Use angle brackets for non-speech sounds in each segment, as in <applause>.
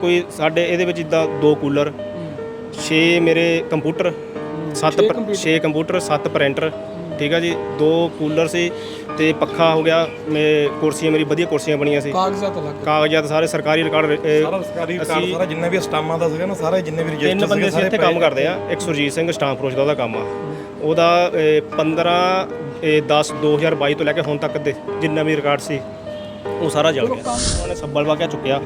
ਕੋਈ ਸਾਡੇ ਇਹਦੇ ਵਿੱਚ ਜਿੱਦਾਂ ਦੋ ਕੂਲਰ 6 ਮੇਰੇ ਕੰਪਿਊਟਰ 7 6 ਕੰਪਿਊਟਰ। 7 ਪ੍ਰਿੰਟਰ ਠੀਕ ਆ ਜੀ? ਦੋ ਕੂਲਰ ਸੀ ਤੇ ਪੱਖਾ ਹੋ ਗਿਆ ਮੇ ਕੁਰਸੀਆਂ ਮੇਰੀ ਵਧੀਆ ਕੁਰਸੀਆਂ ਬਣੀਆਂ ਸੀ। ਕਾਗਜ਼ਾਤ ਅਲੱਗ। ਕਾਗਜ਼ਾਤ ਸਾਰੇ ਸਰਕਾਰੀ ਰਿਕਾਰਡ ਸਾਰਾ ਸਰਕਾਰੀ ਰਿਕਾਰਡ ਸਾਰਾ ਜਿੰਨੇ ਵੀ ਸਟਾਮਾਂ ਦਾ ਸੀਗਾ ਨਾ ਸਾਰੇ ਜਿੰਨੇ ਵੀ ਤਿੰਨ ਰਜਿਸਟਰ ਬੰਦੇ ਸੀ ਇੱਥੇ ਕੰਮ ਕਰਦੇ ਆ ਇੱਕ ਸੁਰਜੀਤ ਸਿੰਘ ਸਟਾਂਪ ਫਰੋਸ਼ ਦਾ ਉਹਦਾ ਕੰਮ ਆ। ਉਹਦਾ ਇਹ, 15 ਇਹ, 10 2022 ਤੋਂ ਲੈ ਕੇ ਹੁਣ ਤੱਕ ਦੇ ਜਿੰਨਾ ਵੀ ਰਿਕਾਰਡ ਸੀ। ਉਹ ਸਾਰਾ ਜਲ ਗਿਆ। ਉਹਨੇ ਸੱਬਲ ਵਾ ਕੇ ਚੁੱਕਿਆ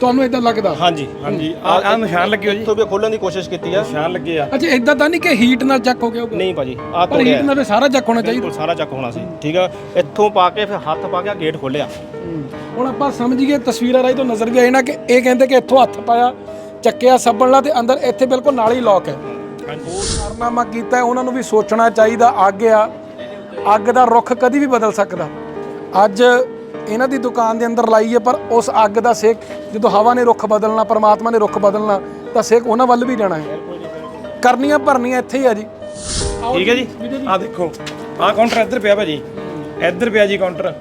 ਤੁਹਾਨੂੰ ਇਦਾਂ ਲੱਗਦਾ? ਹਾਂਜੀ ਹਾਂਜੀ। ਆ ਆ ਨਿਸ਼ਾਨ ਲੱਗੇ ਹੋ ਜੀ। ਇੱਥੋਂ ਵੀ ਖੋਲਣ ਦੀ ਕੋਸ਼ਿਸ਼ ਕੀਤੀ ਆ। ਨਿਸ਼ਾਨ ਲੱਗੇ ਆ। ਅੱਛਾ ਇਦਾਂ ਤਾਂ ਨਹੀਂ ਕਿ ਹੀਟ ਨਾਲ ਚੱਕ ਹੋ ਗਿਆ ਹੋਊਗਾ? ਨਹੀਂ ਭਾਜੀ ਆ ਪਰ ਤੋੜਿਆ। ਹੀਟ ਨਾਲ ਫਿਰ ਸਾਰਾ ਚੱਕ ਹੋਣਾ ਚਾਹੀਦਾ। ਬਿਲਕੁਲ ਸਾਰਾ ਚੱਕ ਹੋਣਾ ਸੀ। ਠੀਕ ਆ? ਇੱਥੋਂ ਪਾ ਕੇ ਫਿਰ ਹੱਥ ਪਾ ਕੇ ਗੇਟ ਖੋਲਿਆ ਹੁਣ ਆਪਾਂ ਸਮਝ ਗਏ ਤਸਵੀਰਾਂ ਰਾਹੀਂ ਤੋਂ ਨਜ਼ਰ ਵੀ ਆਈ ਨਾ ਕਿ ਇਹ ਕਹਿੰਦੇ ਕਿ ਇੱਥੋਂ ਹੱਥ ਪਾਇਆ ਚੱਕਿਆ ਸੱਬਲ ਤੇ ਅੰਦਰ ਇੱਥੇ ਬਿਲਕੁਲ ਨਾਲ ਹੀ ਲੋਕ ਹੈ। ਕਾਰਨਾਮਾ ਕੀਤਾ ਹੈ, ਉਹਨਾਂ ਨੂੰ ਵੀ ਸੋਚਣਾ ਚਾਹੀਦਾ ਅੱਗ ਆ। ਅੱਗ ਦਾ ਰੁੱਖ ਕਦੀ ਵੀ ਬਦਲ ਸਕਦਾ। ਅੱਜ ਇਹਨਾਂ ਦੀ ਦੁਕਾਨ ਦੇ ਅੰਦਰ ਲਾਈ ਹੈ ਪਰ ਉਸ ਅੱਗ ਦਾ ਸੇਕ ਜਦੋਂ ਹਵਾ ਨੇ ਰੁੱਖ ਬਦਲਣਾ ਪਰਮਾਤਮਾ ਨੇ ਰੁੱਖ ਬਦਲਣਾ ਤਾਂ ਸੇਕ ਉਹਨਾਂ ਵੱਲ ਵੀ ਜਾਣਾ ਹੈ। ਕਰਨੀਆਂ ਭਰਨੀਆਂ ਇੱਥੇ ਹੀ ਆ ਜੀ। ਠੀਕ ਹੈ ਜੀ। ਆ ਦੇਖੋ ਆ ਕਾਊਂਟਰ ਇੱਧਰ ਪਿਆ ਭਾਜੀ। ਇੱਧਰ ਪਿਆ ਜੀ ਕਾਊਂਟਰ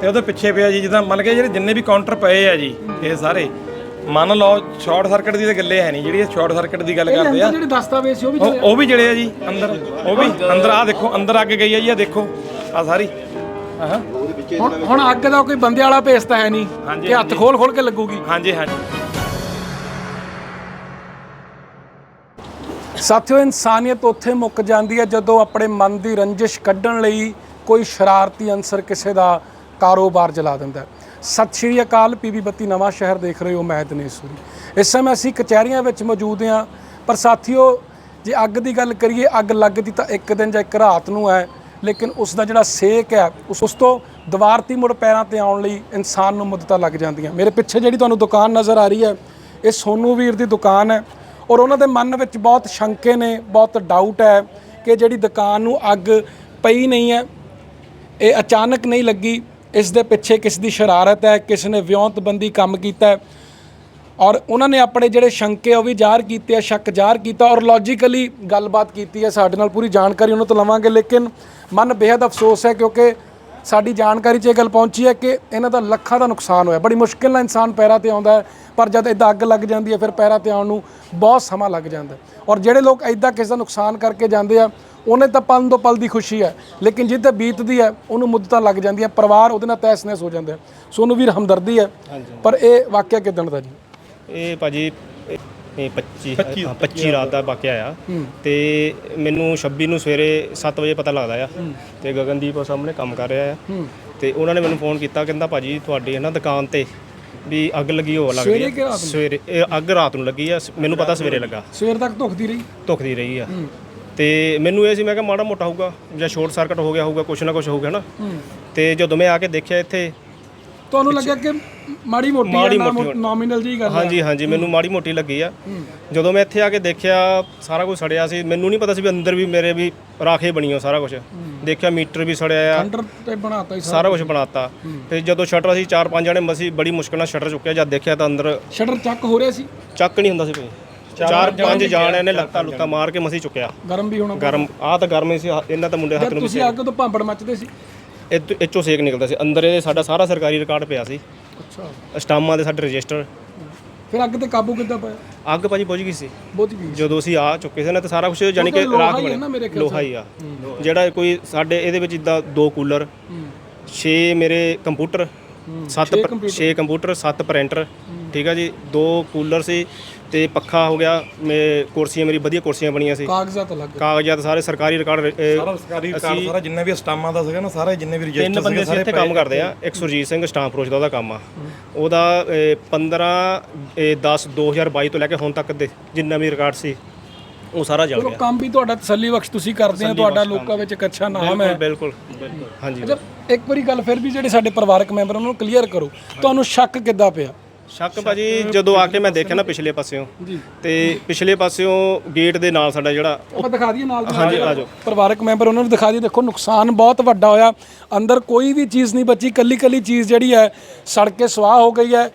ਤੇ ਉਹਦੇ ਪਿੱਛੇ ਪਿਆ ਜੀ ਜਿੱਦਾਂ ਮੰਨ ਕੇ ਜਿਹੜੇ ਜਿੰਨੇ ਵੀ ਕਾਊਂਟਰ ਪਏ ਆ ਜੀ ਇਹ ਸਾਰੇ। ਮੰਨ ਲਓ ਸ਼ਾਰਟ ਸਰਕਟ ਦੀ ਤਾਂ ਗੱਲੇ ਹੈ ਨਹੀਂ ਜਿਹੜੀ ਸ਼ਾਰਟ ਸਰਕਟ ਦੀ ਗੱਲ ਕਰਦੇ ਆ। ਜਿਹੜੇ ਦਸਤਾਵੇਜ਼ ਸੀ ਉਹ ਵੀ ਉਹ ਵੀ ਜਲੇ ਆ ਜੀ ਅੰਦਰ। ਉਹ ਵੀ ਅੰਦਰ ਆ ਦੇਖੋ ਅੰਦਰ ਅੱਗ ਗਈ ਆ ਜੀ ਆ ਦੇਖੋ ਆ ਸਾਰੀ। ਹਾਂ। ਹੁਣ ਹੁਣ ਅੱਗ ਦਾ ਕੋਈ ਬੰਦੇ ਵਾਲਾ ਭੇਸ ਤਾਂ ਹੈ ਨਹੀਂ ਹਾਂਜੀ, ਕਿ ਹੱਥ ਖੋਲ ਖੋਲ ਕੇ ਲੱਗੂਗੀ। ਹਾਂਜੀ ਹਾਂਜੀ। ਸਾਥੀਓ ਇਨਸਾਨੀਅਤ ਉੱਥੇ ਮੁੱਕ ਜਾਂਦੀ ਹੈ ਜਦੋਂ ਆਪਣੇ ਮਨ ਦੀ ਰੰਜਿਸ਼ ਕੱਢਣ ਲਈ ਕੋਈ ਸ਼ਰਾਰਤੀ ਅਨਸਰ ਕਿਸੇ ਦਾ ਕਾਰੋਬਾਰ ਜਲਾ ਦਿੰਦਾ ਹੈ। ਸਤਿ ਸ਼੍ਰੀ ਅਕਾਲ ਪੀਬੀ ਬੱਤੀ ਨਵਾਂ ਸ਼ਹਿਰ ਦੇਖ ਰਹੇ ਹੋ ਮੈਂ ਦਿਨੇਸ਼ਵਰੀ ਇਸ ਸਮੇਂ ਅਸੀਂ ਕਚਹਿਰੀਆਂ ਵਿੱਚ ਮੌਜੂਦ ਹਾਂ। ਪਰ ਸਾਥੀਓ ਜੇ ਅੱਗ ਦੀ ਗੱਲ ਕਰੀਏ ਅੱਗ ਲੱਗਦੀ ਤਾਂ ਇੱਕ ਦਿਨ ਜਾਂ ਇੱਕ ਰਾਤ ਨੂੰ ਹੈ। ਲੇਕਿਨ ਉਸ ਦਾ ਜਿਹੜਾ ਸੇਕ ਹੈ, ਉਸ ਉਸ ਤੋਂ ਦਵਾਰਤੀ ਮੁੜ ਪੈਰਾਂ ਤੇ ਆਉਣ ਲਈ ਇਨਸਾਨ ਨੂੰ ਮੁੱਦਤਾਂ ਲੱਗ ਜਾਂਦੀਆਂ। ਮੇਰੇ ਪਿੱਛੇ ਜਿਹੜੀ ਤੁਹਾਨੂੰ ਦੁਕਾਨ ਨਜ਼ਰ ਆ ਰਹੀ ਹੈ, ਇਹ ਸੋਨੂ ਵੀਰ ਦੀ ਦੁਕਾਨ ਹੈ ਔਰ ਉਹਨਾਂ ਦੇ ਮਨ ਵਿੱਚ ਬਹੁਤ ਸ਼ੰਕੇ ਨੇ, ਬਹੁਤ ਡਾਊਟ ਹੈ ਕਿ ਜਿਹੜੀ ਦੁਕਾਨ ਨੂੰ ਅੱਗ ਪਈ ਨਹੀਂ ਹੈ, ਇਹ ਅਚਾਨਕ ਨਹੀਂ ਲੱਗੀ, ਇਸ ਦੇ ਪਿੱਛੇ ਕਿਸ ਦੀ ਸ਼ਰਾਰਤ ਹੈ, ਕਿਸ ਨੇ ਵਿਉਂਤਬੰਦੀ ਕੰਮ ਕੀਤਾ ਹੈ। ਔਰ ਉਹਨਾਂ ਨੇ ਆਪਣੇ ਜਿਹੜੇ ਸ਼ੰਕੇ ਉਹ ਵੀ ਜ਼ਾਹਰ ਕੀਤੇ ਆ ਸ਼ੱਕ ਜ਼ਾਹਰ ਕੀਤਾ ਔਰ ਲੌਜੀਕਲੀ ਗੱਲਬਾਤ ਕੀਤੀ ਹੈ ਸਾਡੇ ਨਾਲ ਪੂਰੀ ਜਾਣਕਾਰੀ ਉਹਨਾਂ ਤੋਂ ਲਵਾਂਗੇ ਲੇਕਿਨ ਮਨ ਬੇहद ਅਫਸੋਸ ਹੈ ਕਿਉਂਕਿ ਸਾਡੀ ਜਾਣਕਾਰੀ 'ਚ ਇਹ ਗੱਲ ਪਹੁੰਚੀ ਹੈ ਕਿ ਇਹਨਾਂ ਦਾ ਲੱਖਾਂ ਦਾ ਨੁਕਸਾਨ ਹੋਇਆ ਬੜੀ ਮੁਸ਼ਕਿਲ ਨਾਲ ਇਨਸਾਨ ਪੈਰਾਂ ਤੇ ਆਉਂਦਾ ਹੈ ਪਰ ਜਦ ਇਦਾਂ ਅੱਗ ਲੱਗ ਜਾਂਦੀ ਹੈ ਫਿਰ ਪੈਰਾਂ ਤੇ ਆਉਣ ਨੂੰ ਬਹੁਤ ਸਮਾਂ ਲੱਗ ਜਾਂਦਾ। ਔਰ ਜਿਹੜੇ ਲੋਕ ਇਦਾਂ ਕਿਸੇ ਦਾ ਨੁਕਸਾਨ ਕਰਕੇ ਜਾਂਦੇ ਆ ਉਹਨੇ ਤਾਂ ਪਲ ਤੋਂ ਪਲ ਦੀ ਖੁਸ਼ੀ ਹੈ ਲੇਕਿਨ ਜਿੱਤੇ ਬੀਤਦੀ ਹੈ ਉਹਨੂੰ ਮੁੱਦਤਾਂ ਲੱਗ ਜਾਂਦੀਆਂ ਪਰਿਵਾਰ ਉਹਦੇ ਨਾਲ ਤਹਿਸ ਨਹਿਸ ਹੋ ਜਾਂਦਾ। ਸੋ ਉਹਨੂੰ ਵੀਰ ਹਮਦਰਦੀ ਹੈ ਪਰ ਇਹ ਵਾਕਿਆ ਕਿਦਣ ਦਾ ਜੀ ਇਹ ਭਾਜੀ ਇਹ ਇਹ 25 ਹਾਂ, 25 ਰਾਤ ਦਾ ਵਾਕਿਆ ਆ। ਤੇ ਮੈਨੂੰ 26 ਨੂੰ ਸਵੇਰੇ 7 ਵਜੇ ਪਤਾ ਲੱਗਦਾ ਆ। ਤੇ ਗਗਨਦੀਪ ਉਹ ਸਾਹਮਣੇ ਕੰਮ ਕਰ ਰਿਹਾ ਆ। ਤੇ ਉਹਨਾਂ ਨੇ ਮੈਨੂੰ ਫੋਨ ਕੀਤਾ ਕਹਿੰਦਾ ਭਾਜੀ ਤੁਹਾਡੀ ਹੈ ਨਾ ਦੁਕਾਨ ਤੇ ਵੀ ਅੱਗ ਲੱਗੀ ਹੋ ਲੱਗਦੀ ਸਵੇਰੇ ਕਿ ਆ ਰਾਤ ਨੂੰ? ਸਵੇਰੇ ਇਹ ਅੱਗ ਰਾਤ ਨੂੰ ਲੱਗੀ ਆ। ਸ- ਮੈਨੂੰ ਪਤਾ ਸਵੇਰੇ ਲੱਗਾ। ਸਵੇਰ ਤੱਕ ਧੁਖਦੀ ਰਹੀ? ਧੁਖਦੀ ਰਹੀ ਆ। ਤੇ ਮੈਨੂੰ ਇਹ ਸੀ ਮੈਂ ਕਿਹਾ ਮਾੜਾ ਮੋਟਾ ਹੋਊਗਾ ਜਾਂ ਸ਼ਾਰਟ ਸਰਕਟ ਹੋ ਗਿਆ ਹੋਊਗਾ ਕੁਛ ਨਾ ਕੁਛ ਹੋਊਗਾ ਨਾ। ਤੇ ਜਦੋਂ ਮੈਂ ਆ ਕੇ ਦੇਖਿਆ ਇੱਥੇ ਤੁਹਾਨੂੰ ਲੱਗਿਆ ਕਿ ਮਾੜੀ ਮੋਟੀ ਮਾੜੀ ਮੋਟੀ ਨੋਮੀਨਲ ਜੀ ਗੱਲ ਹਾਂਜੀ ਹਾਂਜੀ ਮੈਨੂੰ ਮਾੜੀ ਮੋਟੀ ਲੱਗੀ ਆ। ਜਦੋਂ ਮੈਂ ਇੱਥੇ ਆ ਕੇ ਦੇਖਿਆ ਸਾਰਾ ਕੁਝ ਸੜਿਆ ਸੀ। ਮੈਨੂੰ ਨਹੀਂ ਪਤਾ ਸੀ ਵੀ ਅੰਦਰ ਵੀ ਮੇਰੇ ਵੀ ਰਾਖੇ ਬਣੀਓ ਸਾਰਾ ਕੁਝ। ਦੇਖਿਆ ਮੀਟਰ ਵੀ ਸੜਿਆ ਆ। ਅੰਡਰ ਤੇ ਬਣਾਤਾ ਹੀ ਸਾਰਾ ਕੁਝ ਬਣਾਤਾ। ਫਿਰ ਜਦੋਂ ਸ਼ਟਰ ਅਸੀਂ ਚਾਰ ਪੰਜ ਜਣੇ ਮਸੀ ਬੜੀ ਮੁਸ਼ਕਲ ਨਾਲ ਸ਼ਟਰ ਚੁੱਕਿਆ ਜਦ ਦੇਖਿਆ ਤਾਂ ਅੰਦਰ ਸ਼ਟਰ ਚੱਕ ਹੋ ਰਿਹਾ ਸੀ? ਚੱਕ ਨਹੀਂ ਹੁੰਦਾ ਸੀ ਭਈ। ਚਾਰ ਪੰਜ ਜਾਣੇ ਨੇ ਲੱਤਾਂ ਲੁੱਤਾਂ ਮਾਰ ਕੇ ਮਸੀ ਚੁੱਕਿਆ। ਗਰਮ ਵੀ ਹੋਣਾ ਗਰਮ। ਆਹ ਤਾਂ ਗਰਮ ਹੀ ਸੀ ਆਹ ਇਹਨਾਂ ਤਾਂ ਮੁੰਡੇ ਹੱਥ ਨੂੰ ਵੀ ਤੁਸੀਂ ਅੱਗ ਤੋਂ ਭਾਂਬੜ ਮੱਚਦੇ ਸੀ ਇਹ ਸੇਕ ਨਿਕਲਦਾ ਸੀ। ਅੰਦਰ ਇਹ ਸਾਡਾ ਸਾਰਾ ਸਰਕਾਰੀ ਰਿਕਾਰਡ ਪਿਆ ਸੀ। ਅੱਛਾ। ਸਟਾਮਾਂ ਦੇ ਸਾਡੇ ਰਜਿਸਟਰ। ਫਿਰ ਅੱਗ ਤੇ ਕਾਬੂ ਕਿੱਦਾਂ ਪਾਇਆ? ਅੱਗ ਭਾਜੀ ਬੁਝ ਗਈ ਸੀ। ਬਹੁਤ ਵੀ ਜਦੋਂ ਅਸੀਂ ਆ ਚੁੱਕੇ ਸੀ ਨਾ ਤੇ ਸਾਰਾ ਕੁਝ ਯਾਨੀ ਕਿ ਰਾਖ ਬਣਿਆ ਲੋਹਾ ਹੀ ਆ ਜਿਹੜਾ ਕੋਈ ਸਾਡੇ ਇਹਦੇ ਵਿੱਚ ਜਿੱਦਾਂ ਦੋ ਕੂਲਰ 6 ਮੇਰੇ ਕੰਪਿਊਟਰ 7 6 ਕੰਪਿਊਟਰ। 7 ਪ੍ਰਿੰਟਰ। ਠੀਕ ਆ ਜੀ ਦੋ ਕੂਲਰ ਸੀ ਤੇ ਪੱਖਾ ਹੋ ਗਿਆ ਮੇ ਕੁਰਸੀਆਂ ਮੇਰੀ ਵਧੀਆ ਕੁਰਸੀਆਂ ਬਣੀਆਂ ਸੀ। ਕਾਗਜ਼ਾਤ ਅਲੱਗ ਕਾਗਜ਼ਾਤ ਸਾਰੇ ਸਰਕਾਰੀ ਰਿਕਾਰਡ ਸਾਰਾ ਸਰਕਾਰੀ ਰਿਕਾਰਡ ਸਾਰਾ ਜਿੰਨੇ ਵੀ ਸਟਾਮਾਂ ਦਾ ਸੀਗਾ ਨਾ ਸਾਰੇ ਜਿੰਨੇ ਵੀ ਤਿੰਨ ਰਜਿਸਟਰ ਬੰਦੇ ਸੀ ਇੱਥੇ ਕੰਮ ਕਰਦੇ ਆ ਇੱਕ ਸੁਰਜੀਤ ਸਿੰਘ ਸਟਾਂਪ ਫਰੋਸ਼ ਦਾ ਉਹਦਾ ਕੰਮ ਆ। ਉਹਦਾ ਇਹ, 15 ਇਹ, 10 2022 ਤੋਂ ਲੈ ਕੇ ਹੁਣ ਤੱਕ ਦੇ ਜਿੰਨਾ ਵੀ ਰਿਕਾਰਡ ਸੀ ਉਹ ਸਾਰਾ ਜਲ ਗਿਆ। ਕੰਮ ਵੀ ਤੁਹਾਡਾ ਤਸੱਲੀ ਬਖਸ਼ ਤੁਸੀਂ ਕਰਦੇ ਆ ਤੁਹਾਡਾ ਲੋਕਾਂ ਵਿੱਚ ਇੱਕ ਅੱਛਾ ਨਾਮ ਹੈ। ਬਿਲਕੁਲ ਬਿਲਕੁਲ। ਹਾਂਜੀ। ਇੱਕ ਵਾਰੀ ਗੱਲ ਫਿਰ ਵੀ ਜਿਹੜੇ ਸਾਡੇ ਪਰਿਵਾਰਕ ਮੈਂਬਰ ਉਹਨਾਂ ਨੂੰ ਕਲੀਅਰ ਕਰੋ। ਤੁਹਾਨੂੰ ਸ਼ੱਕ ਕਿੱਦਾਂ ਪਿਆ? ਸ਼ੱਕ ਭਾਜੀ ਜਦੋਂ ਆ ਕੇ ਮੈਂ ਦੇਖਿਆ ਨਾ ਪਿਛਲੇ ਪਾਸਿਓਂ ਜੀ। ਤੇ ਪਿਛਲੇ ਪਾਸਿਓਂ ਗੇਟ ਦੇ ਨਾਲ ਸਾਡਾ ਜਿਹੜਾ ਆਪਾਂ ਦਿਖਾ ਦਈਏ ਨਾਲ ਦੀ ਹਾਂਜੀ, ਆ ਜਾਓ। ਪਰਿਵਾਰਕ ਮੈਂਬਰ ਉਹਨਾਂ ਨੂੰ ਦਿਖਾ ਦਈਏ। ਦੇਖੋ ਨੁਕਸਾਨ ਬਹੁਤ ਵੱਡਾ ਹੋਇਆ। ਅੰਦਰ ਕੋਈ ਵੀ ਚੀਜ਼ ਨਹੀਂ ਬਚੀ। ਕੱਲੀ ਕੱਲੀ ਚੀਜ਼ ਜਿਹੜੀ ਹੈ ਸੜ ਕੇ ਸਵਾਹ ਹੋ ਗਈ ਹੈ।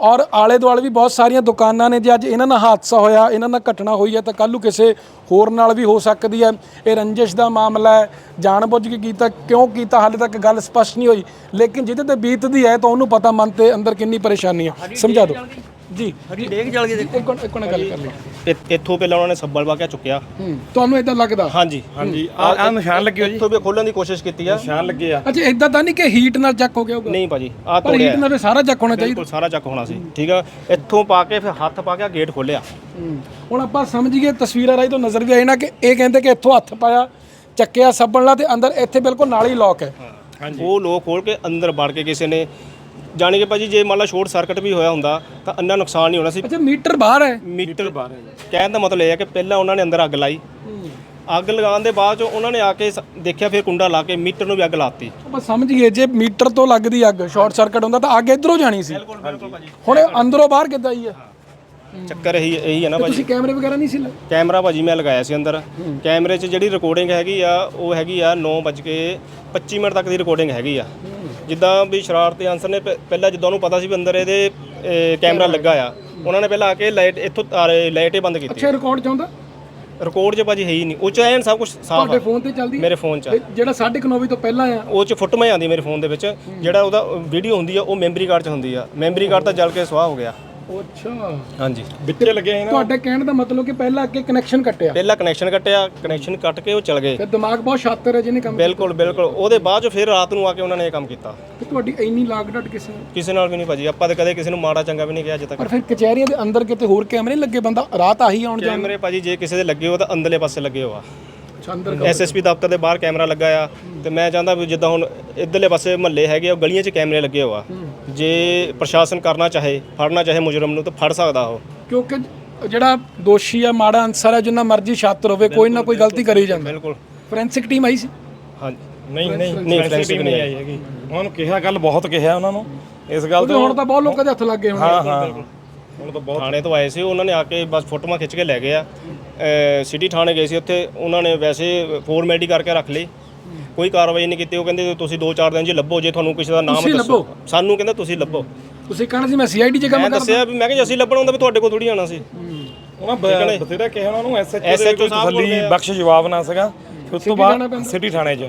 ਔਰ ਆਲੇ ਦੁਆਲੇ ਵੀ ਬਹੁਤ ਸਾਰੀਆਂ ਦੁਕਾਨਾਂ ਨੇ ਜੇ ਅੱਜ ਇਹਨਾਂ ਨਾਲ ਹਾਦਸਾ ਹੋਇਆ ਇਹਨਾਂ ਨਾਲ ਘਟਨਾ ਹੋਈ ਹੈ ਤਾਂ ਕੱਲ੍ਹ ਨੂੰ ਕਿਸੇ ਹੋਰ ਨਾਲ ਵੀ ਹੋ ਸਕਦੀ ਹੈ। ਇਹ ਰੰਜਿਸ਼ ਦਾ ਮਾਮਲਾ ਹੈ ਜਾਣਬੁੱਝ ਕੇ ਕੀਤਾ ਕਿਉਂ ਕੀਤਾ ਹਾਲੇ ਤੱਕ ਗੱਲ ਸਪਸ਼ਟ ਨਹੀਂ ਹੋਈ। ਲੇਕਿਨ ਜਿਹਦੇ ਤੇ ਬੀਤਦੀ ਹੈ ਤਾਂ ਉਹਨੂੰ ਪਤਾ ਮਨ ਤੇ ਅੰਦਰ ਕਿੰਨੀ ਪਰੇਸ਼ਾਨੀ ਹੈ। ਸਮਝਾ ਦਿਓ। ਜੀ ਸਾਡੀ ਡੇਕ ਜਲ ਗਈ ਇੱਕ ਮਿੰਟ ਇੱਕ ਮਿੰਟ ਗੱਲ ਕਰ ਲਈ ਇ- ਇੱਥੋਂ ਪਹਿਲਾਂ ਉਹਨਾਂ ਨੇ ਸੱਬਲ ਵਾਕਿਆ ਚੁੱਕਿਆ। ਹੂੰ ਤੁਹਾਨੂੰ ਇਦਾਂ ਲੱਗਦਾ? ਹਾਂਜੀ ਹਾਂਜੀ। ਆ ਆ ਨਿਸ਼ਾਨ ਲੱਗੇ ਹੋ ਜੀ। ਇੱਥੋਂ ਵੀ ਖੋਲਣ ਦੀ ਕੋਸ਼ਿਸ਼ ਕੀਤੀ ਆ। ਨਿਸ਼ਾਨ ਲੱਗੇ ਆ। ਅੱਛਾ ਇਦਾਂ ਤਾਂ ਨਹੀਂ ਕਿ ਹੀਟ ਨਾਲ ਚੱਕ ਹੋ ਗਿਆ ਹੋਊਗਾ? ਨਹੀਂ ਭਾਜੀ ਆ ਪਰ ਤੋੜਿਆ ਹੀਟ ਨਾਲ ਸਾਰਾ ਚੱਕ ਹੋਣਾ ਚਾਹੀਦਾ। ਬਿਲਕੁਲ ਸਾਰਾ ਚੱਕ ਹੋਣਾ ਸੀ ਠੀਕ ਆ? ਇੱਥੋਂ ਪਾ ਕੇ ਫਿਰ ਹੱਥ ਪਾ ਕੇ ਗੇਟ ਖੋਲਿਆ ਹੂੰ। ਹੁਣ ਆਪਾਂ ਸਮਝ ਗਏ ਤਸਵੀਰਾਂ ਰਾਹੀਂ ਤੋਂ ਨਜ਼ਰ ਵੀ ਆਈ ਨਾ ਕਿ ਇਹ ਕਹਿੰਦੇ ਕਿ ਇੱਥੋਂ ਹੱਥ ਪਾਇਆ ਚੱਕਿਆ ਸੱਬਣ ਲਾ ਤੇ ਅੰਦਰ ਇੱਥੇ ਬਿਲਕੁਲ ਨਾਲ ਹੀ ਲੋਕ ਹੈ। ਉਹ ਲੋਕ ਖੋਲ ਕੇ ਅੰਦਰ ਵੜ ਕੇ ਕਿਸੇ ਨੇ ਜਾਣੀ ਕਿ ਭਾਜੀ ਜੇ ਮੰਨ ਲਾ ਸ਼ੋਰਟ ਸਰਕਟ ਵੀ ਹੋਇਆ ਹੁੰਦਾ ਤਾਂ ਅੰਨਾ ਨੁਕਸਾਨ ਨਹੀਂ ਹੋਣਾ ਸੀ। ਅੱਛਾ ਮੀਟਰ ਬਾਹਰ ਹੈ? ਮੀਟਰ ਕਹਿਣ ਦਾ ਮਤਲਬ ਇਹ ਹੈ ਕਿ ਪਹਿਲਾਂ ਉਹਨਾਂ ਨੇ ਅੰਦਰ ਅੱਗ ਲਾਈ। ਅੱਗ ਲਗਾਉਣ ਦੇ ਬਾਅਦ ਚ ਉਹਨਾਂ ਨੇ ਆ ਕੇ ਸ- ਦੇਖਿਆ ਫਿਰ ਕੁੰਡਾ ਲਾ ਕੇ ਮੀਟਰ ਨੂੰ ਵੀ ਅੱਗ ਲਾਤੀ। ਆਪਾਂ ਸਮਝ ਗਏ ਜੇ ਮੀਟਰ ਤੋਂ ਲੱਗਦੀ ਅੱਗ ਸ਼ਾਰਟ ਸਰਕਟ ਹੁੰਦਾ ਤਾਂ ਅੱਗ ਇਧਰੋਂ ਜਾਣੀ ਸੀ। ਹੁਣ ਇਹ ਅੰਦਰੋਂ ਬਾਹਰ ਕਿੱਦਾਂ ਆਈ ਹੈ? ਚੱਕਰ ਇਹੀ ਇਹੀ ਹੈ ਨਾ ਭਾਜੀ ਤੁਸੀਂ ਕੈਮਰੇ ਵਗੈਰਾ ਨਹੀਂ ਸੀ ਲਾ- ਕੈਮਰਾ ਭਾਜੀ ਮੈਂ ਲਗਾਇਆ ਸੀ ਅੰਦਰ। ਕੈਮਰੇ 'ਚ ਜਿਹੜੀ ਰਿਕਾਰਡਿੰਗ ਹੈਗੀ ਆ ਉਹ ਹੈਗੀ ਆ 9:25 ਮਿੰਟ ਤੱਕ ਦੀ ਰਿਕਾਰਡਿੰਗ ਹੈਗੀ ਆ। ਜਿੱਦਾਂ ਵੀ ਸ਼ਰਾਰਤੀ ਆਨਸਰ ਨੇ ਪਹਿ- ਪਹਿਲਾਂ ਜਿੱਦਾਂ ਉਹਨੂੰ ਪਤਾ ਸੀ ਵੀ ਅੰਦਰ ਇਹਦੇ ਅਹ, ਕੈਮਰਾ ਲੱਗਾ ਆ ਉਹਨਾਂ ਨੇ ਪਹਿਲਾਂ ਆ ਕੇ ਲਾਈਟ ਇੱਥੋਂ ਤਾਰੇ ਲਾਈਟ ਹੀ ਬੰਦ ਕੀਤੀ। ਅੱਛਾ ਰਿਕਾਰਡ ਚਾਹੁੰਦਾ ਰਿਕਾਰਡ 'ਚ ਭਾਜੀ ਹੈ ਹੀ ਨਹੀਂ। ਉਹ 'ਚ ਐਨ ਸਭ ਕੁਝ ਸਾਫ਼ ਤੁਹਾਡੇ ਆ। ਫੋਨ ਤੇ ਚੱਲਦੀ? ਹੈ ਮੇਰੇ ਫੋਨ 'ਚ ਆ। ਤੇ ਜਿਹੜਾ 9:30 ਵਜੇ ਤੋਂ ਪਹਿਲਾਂ ਆ? ਉਹ 'ਚ ਫੋਟੋਆਂ ਹੀ ਆਉਂਦੀ ਮੇਰੇ ਫੋਨ ਦੇ ਵਿੱਚ। ਜਿਹੜਾ ਉਹਦਾ ਵੀਡੀਓ ਹੁੰਦੀ ਆ ਉਹ ਮੈਮਰੀ ਕਾਰਡ 'ਚ ਹੁੰਦੀ ਆ। ਮੈਮਰੀ ਕਾਰਡ ਤਾਂ ਜਲ ਕੇ ਸਵਾਹ ਹੋ ਗਿਆ। ਅੱਛਾ। ਹਾਂਜੀ। ਵਿੱਚੇ ਲੱਗੇ ਸੀ ਨਾ। ਤੁਹਾਡੇ ਕਹਿਣ ਦਾ ਮਤਲਬ ਕਿ ਪਹਿਲਾਂ ਅੱਗੇ ਕਨੈਕਸ਼ਨ ਕੱਟਿਆ। ਪਹਿਲਾਂ ਕਨੈਕਸ਼ਨ ਕੱਟਿਆ ਕਨੈਕਸ਼ਨ ਕੱਟ ਕੇ ਉਹ ਚਲ ਗਏ। ਤੇ ਦਿਮਾਗ ਬਹੁਤ ਸ਼ਾਤਰ ਹੈ ਜਿਹਨੇ ਕੰਮ ਬਿਲਕੁਲ ਬਿਲਕੁਲ। ਉਹਦੇ ਬਾਅਦ 'ਚ ਫਿਰ ਰਾਤ ਨੂੰ ਆ ਕੇ ਉਹਨਾਂ ਨੇ ਇਹ ਕੰਮ ਕੀਤਾ। ਤੇ ਤੁਹਾਡੀ ਇੰਨੀ ਲਾਗ ਡਟ ਕਿਸੇ ਨੂੰ? ਕਿਸੇ ਨਾਲ ਵੀ ਨਹੀਂ ਭਾਜੀ। ਆਪਾਂ ਤਾਂ ਕਦੇ ਕਿਸੇ ਨੂੰ ਮਾੜਾ ਚੰਗਾ ਵੀ ਨਹੀਂ ਕਿਹਾ ਅਜੇ ਤੱਕ। ਪਰ ਫਿਰ ਕਚਹਿਰੀਆਂ ਦੇ ਅੰਦਰ ਕਿਤੇ ਹੋਰ ਕੈਮਰੇ ਨਹੀਂ ਲੱਗੇ? ਬੰਦਾ ਰਾਤ ਆਹੀ ਆਉਣ ਜਾਣ। ਕੈਮਰੇ ਭਾਜੀ ਜੇ ਕਿਸੇ ਦੇ ਲੱਗੇ ਹੋ ਤਾਂ ਅੰਦਰਲੇ ਪਾਸੇ ਲੱਗੇ ਹੋ ਆ। ਅੱਛਾ, ਅੰਦਰ ਐਸਐਸਪੀ ਦਫ਼ਤਰ ਦੇ ਬਾਹਰ ਕੈਮਰਾ ਲੱਗਾ ਆ। ਤੇ ਮੈਂ ਚਾਹੁੰਦਾ ਵੀ ਜਿੱਦਾਂ ਹੁਣ ਇਧਰਲੇ ਪਾਸੇ ਮਹੱਲੇ ਹੈਗੇ ਆ ਉਹ ਗਲੀਆਂ 'ਚ ਕੈਮਰੇ ਲੱਗੇ ਹੋ ਆ। ਜੇ ਪ੍ਰਸ਼ਾਸਨ ਕਰਨਾ ਚਾਹੇ ਫੜਨਾ ਚਾਹੇ ਮੁਜਰਮ ਨੂੰ ਤਾਂ ਫੜ ਸਕਦਾ ਉਹ। ਕਿਉਂਕਿ ਜਿਹੜਾ ਦੋਸ਼ੀ ਆ ਮਾੜਾ ਅਨਸਰ ਹੈ ਜਿੰਨਾ ਮਰਜ਼ੀ ਸ਼ਾਤਰ ਹੋਵੇ ਕੋਈ ਨਾ ਕੋਈ ਗਲਤੀ ਕਰੀ ਜਾਂਦਾ। ਬਿਲਕੁਲ। ਫੋਰੈਂਸਿਕ ਟੀਮ ਆਈ ਸੀ? ਹਾਂਜੀ। ਨਹੀਂ ਨਹੀਂ ਨਹੀਂ, ਟੀਮ ਨਹੀਂ ਆਈ ਹੈਗੀ। ਉਹਨਾਂ ਨੂੰ ਕਿਹਾ ਗੱਲ ਬਹੁਤ ਕਿਹਾ ਉਹਨਾਂ ਨੂੰ। ਇਸ ਗੱਲ ਉਹਦੇ ਤੋਂ ਹੁਣ ਤਾਂ ਬਹੁਤ ਲੋਕਾਂ ਦੇ ਹੱਥ ਲੱਗ ਗਏ ਹੁਣ ਹਾਂ ਹਾਂ। ਹੁਣ ਤਾਂ ਬਹੁਤ ਥਾਣੇ ਤੋਂ ਆਏ ਸੀ ਉਹਨਾਂ ਨੇ ਆ ਕੇ ਬਸ ਫੋਟੋਆਂ ਖਿੱਚ ਕੇ ਲੈ ਗਏ ਆ। ਅਹ ਸਿਟੀ ਥਾਣੇ ਗਏ ਸੀ ਉੱਥੇ ਉਹਨਾਂ ਨੇ ਵੈਸੇ ਫੋਰਮੈਲਿਟੀ ਕਰਕੇ ਰੱਖ ਲਈ। ਕੋਈ ਕਾਰਵਾਈ ਨਹੀਂ ਕੀਤੀ ਉਹ ਕਹਿੰਦੇ ਤੁਸੀਂ 2-4 ਦਿਨ ਜੀ ਲੱਭੋ ਜੇ ਤੁਹਾਨੂੰ ਕਿਸੇ ਦਾ ਨਾਮ ਤੁਸੀਂ ਦੱਸੋ। ਸਾਨੂੰ ਕਹਿੰਦਾ ਤੁਸੀਂ ਲੱਭੋ। ਤੁਸੀਂ ਕਹਿਣਾ ਸੀ ਮੈਂ ਸੀਆਈਡੀ 'ਚ ਕੰਮ ਮੈਂ ਕਰਦਾ। ਦੱਸਿਆ ਵੀ ਮੈਂ ਕਿਹਾ ਜੇ ਅਸੀਂ ਲੱਭਣਾ ਹੁੰਦਾ ਵੀ ਤੁਹਾਡੇ ਕੋਲ ਥੋੜੀ ਆਣਾ ਸੀ। ਉਹਨਾਂ ਬ- ਬਥੇਰਾ ਕਿਹਾ ਉਹਨਾਂ ਨੂੰ ਐਸਐਚਓ SHO ਦੇ ਕੋਈ ਸਾਹਿਬ ਤਸੱਲੀ। ਬਖਸ਼ ਜਵਾਬ ਨਾ ਸੀਗਾ। ਫਿਰ ਉਸ ਤੋਂ ਬਾਅਦ। ਸਿਟੀ ਥਾਣੇ 'ਚ।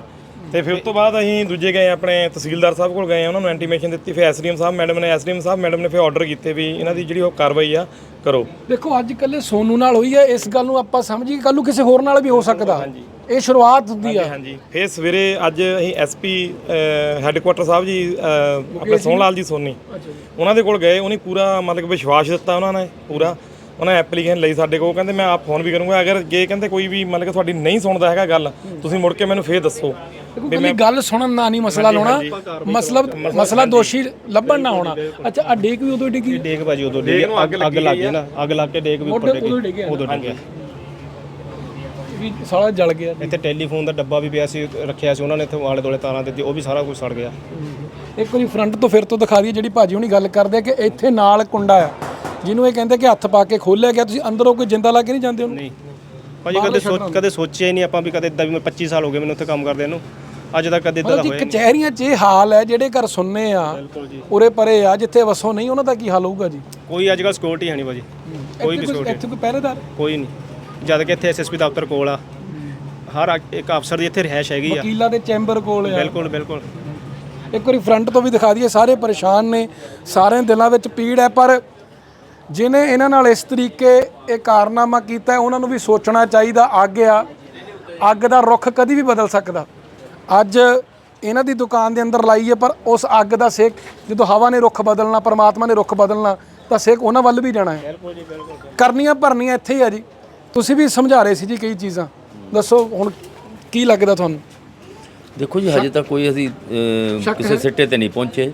ਤੇ ਫਿਰ ਉਸ ਤੋਂ ਬਾਅਦ ਅਸੀਂ ਦੂਜੇ ਗਏ ਆਪਣੇ ਤਹਿਸੀਲਦਾਰ ਸਾਹਿਬ ਕੋਲ ਗਏ ਉਹਨਾਂ ਨੂੰ ਇੰਟੀਮੇਸ਼ਨ ਦਿੱਤੀ ਫਿਰ ਐਸਡੀਐਮ ਸਾਹਿਬ ਮੈਡਮ ਨੇ ਐਸਡੀਐਮ ਸਾਹਿਬ ਮੈਡਮ ਨੇ ਫਿਰ ਆਰਡਰ ਕੀਤੇ ਵੀ ਇਹਨਾਂ ਦੀ ਜਿਹੜੀ ਉਹ ਕਾਰਵਾਈ ਆ ਕਰੋ। ਦੇਖੋ ਅੱਜ ਇਹ ਸੋਨੂ ਨਾਲ ਹੋਈ ਹੈ ਇਸ ਗੱਲ ਨੂੰ ਆਪਾਂ ਸਮਝੀਏ ਕੱਲ ਨੂੰ ਕਿਸੇ ਹੋਰ ਨਾਲ ਵੀ ਹੋ ਸਕਦਾ। ਇਹ ਸ਼ੁਰੂਆਤ ਹੁੰਦੀ ਆ। ਹਾਂਜੀ ਫਿਰ ਸਵੇਰੇ ਅੱਜ ਅਸੀਂ ਐਸਪੀ ਹੈੱਡਕੁਆਟਰ ਸਾਹਿਬ ਜੀ ਆਪਣੇ ਸੋਹਣ ਲਾਲ ਜੀ ਸੋਨੀ। ਉਹਨਾਂ ਦੇ ਕੋਲ ਗਏ ਉਹਨੇ ਪੂਰਾ ਮਤਲਬ ਵਿਸ਼ਵਾਸ ਦਿੱਤਾ ਉਹਨਾਂ ਨੇ ਪੂਰਾ। ਉਹਨਾਂ ਐਪਲੀਕੇਸ਼ਨ ਲਈ ਸਾਡੇ ਕੋਲ ਕਹਿੰਦੇ ਮੈਂ ਆਪ ਫੋਨ ਵੀ ਕਰੂੰਗਾ। ਅਗਰ ਜੇ ਕਹਿੰਦੇ ਕੋਈ ਵੀ ਮਤਲਬ ਕਿ ਤੁਹਾਡੀ ਨਹੀਂ ਸੁਣਦਾ ਹੈਗਾ ਗੱਲ ਤੁਸੀਂ ਮੁੜ ਕੇ ਮੈਨੂੰ ਫੇਰ ਦੱਸੋ। ਦੇਖੋ ਕੱਲੀ ਗੱਲ ਸੁਣਨ ਦਾ ਨਹੀਂ ਮਸਲਾ ਲਾਉਣਾ। ਮਸਲਬ ਮਸਲਾ ਦੋਸ਼ੀ ਲੱਭਣ ਨਾ ਹੋਣਾ ਅੱਛਾ ਆ ਡੇਕ ਵੀ ਉਦੋਂ ਡਿੱਗੀ? ਡੇਕ ਭਾਜੀ ਉਦੋਂ ਡੇਕ ਅੱਗ ਲੱਗ ਗਈ ਨਾ। ਅੱਗ ਲੱਗ ਕੇ ਡੇਕ ਵੀ ਉੱਪਰ ਡੇਗੀ। ਉਦੋਂ ਡਿੱਗਿਆ ਵੀ ਸਾਲਾ ਜਲ ਗਿਆ। ਇੱਥੇ ਟੈਲੀਫੋਨ ਦਾ ਡੱਬਾ ਵੀ ਪਿਆ ਸੀ ਰੱਖਿਆ ਸੀ ਉਹਨਾਂ ਨੇ ਇੱਥੇ ਆਲੇ ਦੋਲੇ ਤਾਰਾਂ ਦਿੱਤੀ ਉਹ ਵੀ ਸਾਰਾ ਕੁਝ ਸੜ ਗਿਆ। ਇੱਕ ਵਾਰੀ ਫਰੰਟ ਤੋਂ ਫਿਰ ਤੋਂ ਦਿਖਾ ਦਈਏ ਜਿਹੜੀ ਭਾਜੀ ਹੁਣੀ ਗੱਲ ਕਰਦੇ ਆ ਕਿ ਇੱਥੇ ਨਾਲ ਕੁੰਡਾ ਆ। ਜਿਹਨੂੰ ਇਹ ਕਹਿੰਦੇ ਕਿ ਹੱਥ ਪਾ ਕੇ ਖੋਲਿਆ ਗਿਆ ਤੁਸੀਂ ਅੰਦਰੋਂ ਕੋਈ ਜਿੰਦਾ ਲਾ ਨਹੀਂ ਜਾਂਦੇ ਉਹਨੂੰ? ਨਹੀਂ। ਭਾਜੀ ਕਦੇ ਸੋਚ ਕਦੇ ਸੋਚਿਆ ਹੀ ਨਹੀਂ ਆਪਾਂ ਵੀ ਕਦੇ ਇਦਾਂ ਵੀ ਮੈਂ 25 ਸਾਲ ਹੋ ਗਏ ਮੈਨੂੰ ਉੱਥੇ ਕੰਮ ਕਰਦੇ ਨੂੰ। ਅੱਜ ਤੱਕ ਕਦੇ ਇਦਾਂ ਦਾ ਮਤਲਬ ਜੀ ਹੋਇਆ 'ਚ ਇਹ ਹਾਲ ਹੈ ਜਿਹੜੇ ਘਰ ਸੁਣਨੇ ਆ ਉਰੇ ਪਰੇ ਆ ਜਿੱਥੇ ਵਸੋਂ ਨਹੀਂ ਉਹਨਾਂ ਦਾ ਕੀ ਹਾਲ ਹੋਊਗਾ ਜੀ? ਕੋਈ ਅੱਜ ਕੱਲ ਸਿਕਿਉਰਿਟੀ ਹੈ ਨਹੀਂ ਭਾਜੀ। ਕੋਈ ਵੀ ਇੱਥੇ ਇੱਥੇ ਕੋਈ ਪਹਿਰੇਦਾਰ? ਕੋਈ ਨਹੀਂ। ਜਦ ਕਿ ਇੱਥੇ ਐਸਐਸਪੀ ਦਫ਼ਤਰ ਕੋਲ ਆ। ਹਰ ਇੱਕ ਅਫਸਰ ਦੀ ਇੱਥੇ ਰਿਹਾਇਸ਼ ਹੈਗੀ ਆ। ਵਕੀਲਾਂ ਦੇ ਚੈਂਬਰ ਕੋਲ ਆ। ਬਿਲਕੁਲ ਬਿਲਕੁਲ। ਇੱਕ ਵਾਰੀ ਫਰੰਟ ਤੋਂ ਵੀ ਦਿਖਾ ਦਈਏ ਸਾਰੇ ਪਰੇਸ਼ਾਨ ਨੇ। ਸਾਰਿਆਂ ਦਿਲਾਂ ਵਿੱਚ ਪੀੜ ਹੈ ਪਰ ਜਿਨੇ ਇਹਨਾਂ ਨਾਲ ਇਸ ਤਰੀਕੇ ਇਹ ਕਾਰਨਾਮਾ ਕੀਤਾ ਹੈ, ਉਹਨਾਂ ਨੂੰ ਵੀ ਸੋਚਣਾ ਚਾਹੀਦਾ ਅੱਗ ਆ। ਅੱਗ ਦਾ ਰੁੱਖ ਕਦੀ ਵੀ ਬਦਲ ਸਕਦਾ। ਅੱਜ ਇਹਨਾਂ ਦੀ ਦੁਕਾਨ ਦੇ ਅੰਦਰ ਲਾਈ ਹੈ ਪਰ ਉਸ ਅੱਗ ਦਾ ਸੇਕ ਜਦੋਂ ਹਵਾ ਨੇ ਰੁੱਖ ਬਦਲਣਾ ਪਰਮਾਤਮਾ ਨੇ ਰੁੱਖ ਬਦਲਣਾ ਤਾਂ ਸੇਕ ਉਹਨਾਂ ਵੱਲ ਵੀ ਜਾਣਾ ਹੈ। ਕਰਨੀਆਂ ਭਰਨੀਆਂ ਇੱਥੇ ਹੀ ਆ ਜੀ। ਤੁਸੀਂ ਵੀ ਸਮਝਾ ਰਹੇ ਸੀ ਜੀ ਕਈ ਚੀਜ਼ਾਂ। ਦੱਸੋ ਹੁਣ ਕੀ ਲੱਗਦਾ ਤੁਹਾਨੂੰ? ਦੇਖੋ ਜੀ ਹਜੇ ਤੱਕ ਕੋਈ ਅਸੀਂ ਕਿਸੇ ਸਿੱਟੇ ਤੇ ਨਹੀਂ ਪਹੁੰਚੇ।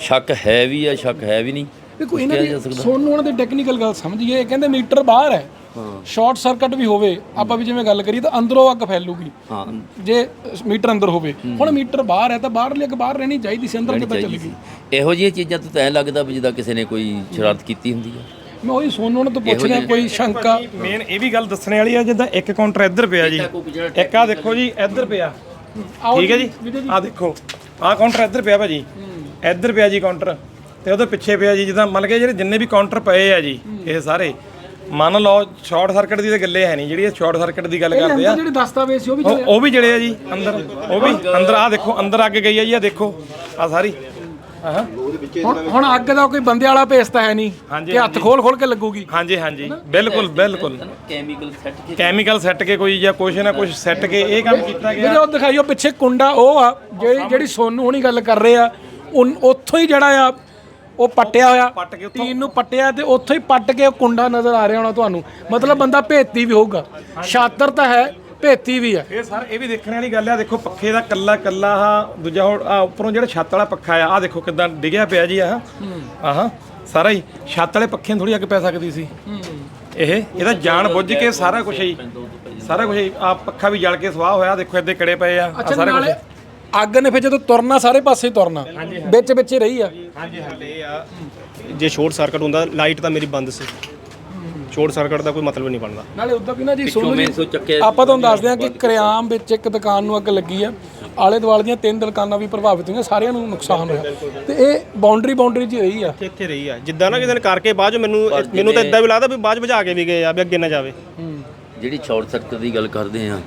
ਸ਼ੱਕ ਹੈ ਵੀ ਆ ਸ਼ੱਕ ਹੈ ਵੀ ਨਹੀਂ। ਦੇਖੋ ਇਹਨਾਂ ਦੀ ਸੋਨੂੰ ਉਹਨਾਂ ਦੇ ਟੈਕਨੀਕਲ ਗੱਲ ਸਮਝੀਏ ਇਹ ਕਹਿੰਦੇ ਮੀਟਰ ਬਾਹਰ ਹੈ। ਸ਼ਾਰਟ ਸਰਕਟ ਵੀ ਹੋਵੇ ਆਪਾਂ ਵੀ ਜਿਵੇਂ ਗੱਲ ਕਰੀ ਤਾਂ ਅੰਦਰੋਂ ਅੱਗ ਫੈਲੂਗੀ। ਹਾਂ। ਜੇ ਮੀਟਰ ਅੰਦਰ ਹੋਵੇ। ਹੁਣ ਮੀਟਰ ਬਾਹਰ ਹੈ ਤਾਂ ਬਾਹਰਲੀ ਅੱਗ ਬਾਹਰ ਰਹਿਣੀ ਚਾਹੀਦੀ ਸੀ ਅੰਦਰ ਕਿੱਦਾਂ ਚਲੀ ਗਈ ਇਹੋ ਜਿਹੀਆਂ ਚੀਜ਼ਾਂ ਤੋਂ ਤਾਂ ਐਂ ਲੱਗਦਾ ਵੀ ਜਿੱਦਾਂ ਕਿਸੇ ਨੇ ਕੋਈ ਸ਼ਰਾਰਤ ਕੀਤੀ ਹੁੰਦੀ ਆ। ਮੈਂ ਉਹੀ ਸੋਨੂੰ ਉਹਨਾਂ ਤੋਂ ਪੁੱਛ ਰਿਹਾ ਕੋਈ ਸ਼ੰਕਾ? ਮੇਨ ਇਹ ਵੀ ਗੱਲ ਦੱਸਣੇ ਵਾਲੀ ਆ ਜਿੱਦਾਂ ਇੱਕ ਕਾਊਂਟਰ ਇੱਧਰ ਪਿਆ ਜੀ। ਇੱਕ ਆ ਦੇਖੋ ਜੀ ਇੱਧਰ ਪਿਆ। ਠੀਕ ਹੈ ਜੀ ਆ ਦੇਖੋ ਆ ਕਾਊਂਟਰ ਇੱਧਰ ਪਿਆ ਭਾਜੀ। ਇੱਧਰ ਪਿਆ ਜੀ ਕਾਊਂਟਰ ਤੇ ਉਹਦੇ ਪਿੱਛੇ ਪਿਆ ਜੀ ਜਿੱਦਾਂ ਮਤਲਬ ਕਿ ਜਿਹੜੇ ਜਿੰਨੇ ਵੀ ਕਾਊਂਟਰ ਪਏ ਆ ਜੀ ਇਹ ਸਾਰੇ ਮੰਨ ਲਓ ਸ਼ਾਰਟ ਸਰਕਟ ਦੀ ਤਾਂ ਗੱਲੇ ਹੈ ਨਹੀਂ ਜਿਹੜੀ ਇਹ ਸ਼ਾਰਟ ਸਰਕਟ ਦੀ ਗੱਲ ਕਰਦੇ ਆ। ਅੰਦਰ ਜਿਹੜੇ ਦਸਤਾਵੇਜ਼ ਸੀ ਉਹ ਵੀ ਉਹ ਉਹ ਵੀ ਜੜੇ ਆ ਜੀ ਅੰਦਰ ਉਹ ਵੀ ਅੰਦਰ ਆ ਦੇਖੋ ਅੰਦਰ ਅੱਗ ਗਈ ਆ ਜੀ ਆ ਦੇਖੋ ਆ ਸਾਰੀ। ਹਾਂ ਹੁਣ ਹੁਣ ਅੱਗ ਦਾ ਕੋਈ ਬੰਦੇ ਵਾਲਾ ਭੇਸ ਤਾਂ ਹੈ ਨਹੀਂ ਹਾਂਜੀ, ਕਿ ਹੱਥ ਖੋਲ ਖੋਲ ਕੇ ਲੱਗੂਗੀ। ਹਾਂਜੀ ਹਾਂਜੀ ਬਿਲਕੁਲ ਬਿਲਕੁਲ। ਕੈਮੀਕਲ ਸੈੱਟ ਕੇ। ਕੈਮੀਕਲ ਸੈੱਟ ਕੇ ਕੋਈ ਜਾਂ ਕੁਛ ਨਾ ਕੁਛ ਸੈੱਟ ਕੇ ਇਹ ਕੰਮ ਕੀਤਾ ਗਿਆ। ਜਿਹੜੇ ਉਹ ਦਿਖਾਈਓ ਪਿੱਛੇ ਕੁੰਡਾ ਉਹ ਆ ਜਿਹੜੀ ਜਿਹੜੀ ਸੋਨੂ ਹੁਣੀ ਗੱਲ ਕਰ ਰਹੇ ਆ ਉਨ- ਉੱਥੋਂ ਹੀ ਜਿਹੜਾ ਆ ਉਹ ਪੱਟਿਆ ਹੋਇਆ। ਪੱਟ ਕੇ ਟੀਨ ਨੂੰ ਪੱਟਿਆ ਤੇ ਉੱਥੋਂ ਹੀ ਪੱਟ ਕੇ ਉਹ ਕੁੰਡਾ ਨਜ਼ਰ ਆ ਰਿਹਾ ਹੋਣਾ ਤੁਹਾਨੂੰ। ਮਤਲਬ ਬੰਦਾ ਭੇਤੀ ਵੀ ਹੋਊਗਾ। ਛਾਤਰ ਤਾਂ ਹੈ ਭੇਤੀ ਵੀ ਹੈ। ਇਹ ਸਰ ਇਹ ਵੀ ਦੇਖਣ ਵਾਲੀ ਗੱਲ ਆ। ਦੇਖੋ ਪੱਖੇ ਦਾ ਕੱਲਾ ਕੱਲਾ ਆ ਦੂਜਾ ਹੋਰ ਆਹ ਉੱਪਰੋਂ ਜਿਹੜਾ ਛੱਤ ਵਾਲਾ ਪੱਖਾ ਆ ਆ ਦੇਖੋ ਕਿਦਾਂ ਡਿੱਗਿਆ ਪਿਆ ਜੀ ਆਹ। ਆਹ ਸਾਰਾ ਹੀ। ਛੱਤ ਵਾਲੇ ਪੱਖੇ ਨੂੰ ਥੋੜੀ ਅੱਗ ਪੈ ਸਕਦੀ ਸੀ। ਇਹ ਇਹਦਾ ਜਾਣ ਬੁੱਝ ਕੇ ਸਾਰਾ ਕੁਝ ਹੀ ਸਾਰਾ ਕੁਝ ਆ ਪੱਖਾ ਵੀ ਜਲ ਕੇ ਸਵਾਹ ਹੋਇਆ। ਦੇਖੋ ਇੱਦੇ ਕੜੇ ਪਏ ਆ ਆਹ ਅੱਛਾ ਸਾਰਾ ਕੁਝ ਅੱਗ ਨੇ ਫਿਰ ਜਦੋਂ ਤੁਰਨਾ ਸਾਰੇ ਪਾਸੇ ਤੁਰਨਾ। ਵਿੱਚ ਵਿੱਚ ਹੀ ਰਹੀ ਆ। ਹਾਂਜੀ ਹਲੇ ਇਹ ਆ ਜੇ ਸ਼ੋਰਟ ਸਰਕਟ ਹੁੰਦਾ ਲਾਈਟ ਤਾਂ ਮੇਰੀ ਬੰਦ ਸੀ। ਸ਼ੋਰਟ ਸਰਕਟ ਦਾ ਕੋਈ ਮਤਲਬ ਨਹੀਂ ਬਣਦਾ। ਨਾਲੇ ਉਦਾਂ ਵੀ ਨਾ ਜੀ ਸੋਨੂ ਜੀ ਆਪਾਂ ਤੁਹਾਨੂੰ ਦੱਸਦੇ ਹਾਂ ਕਿ ਕਰਿਆਮ ਵਿੱਚ ਇੱਕ ਦੁਕਾਨ ਨੂੰ ਅੱਗ ਲੱਗੀ ਆ। ਆਲੇ ਦੁਆਲੇ ਦੀਆਂ ਤਿੰਨ ਦੁਕਾਨਾਂ ਵੀ ਪ੍ਰਭਾਵਿਤ ਹੋਈਆਂ ਸਾਰਿਆਂ ਨੂੰ ਨੁਕਸਾਨ ਹੋਇਆ। ਤੇ ਇਹ ਬਾਉਂਡਰੀ ਬਾਉਂਡਰੀ 'ਚ ਹੀ ਰਹੀ ਆ। ਇੱਥੇ ਇੱਥੇ ਰਹੀ ਆ। ਜਿੱਦਾਂ ਨਾ ਕਿਸੇ ਨੇ ਕਰਕੇ ਬਾਅਦ ਮੈਨੂੰ ਮੈਨੂੰ ਤਾਂ ਇਦਾਂ ਵੀ ਲੱਗਦਾ ਵੀ ਬਾਅਦ ਬੁਝਾ ਕੇ ਵੀ ਗਏ ਆ ਵੀ ਅੱਗੇ ਨਾ ਜਾਵੇ। ਜਿਹੜੀ ਸ਼ਾਰਟ ਸਰਕਟ ਦੀ ਗੱਲ ਕਰਦੇ ਆ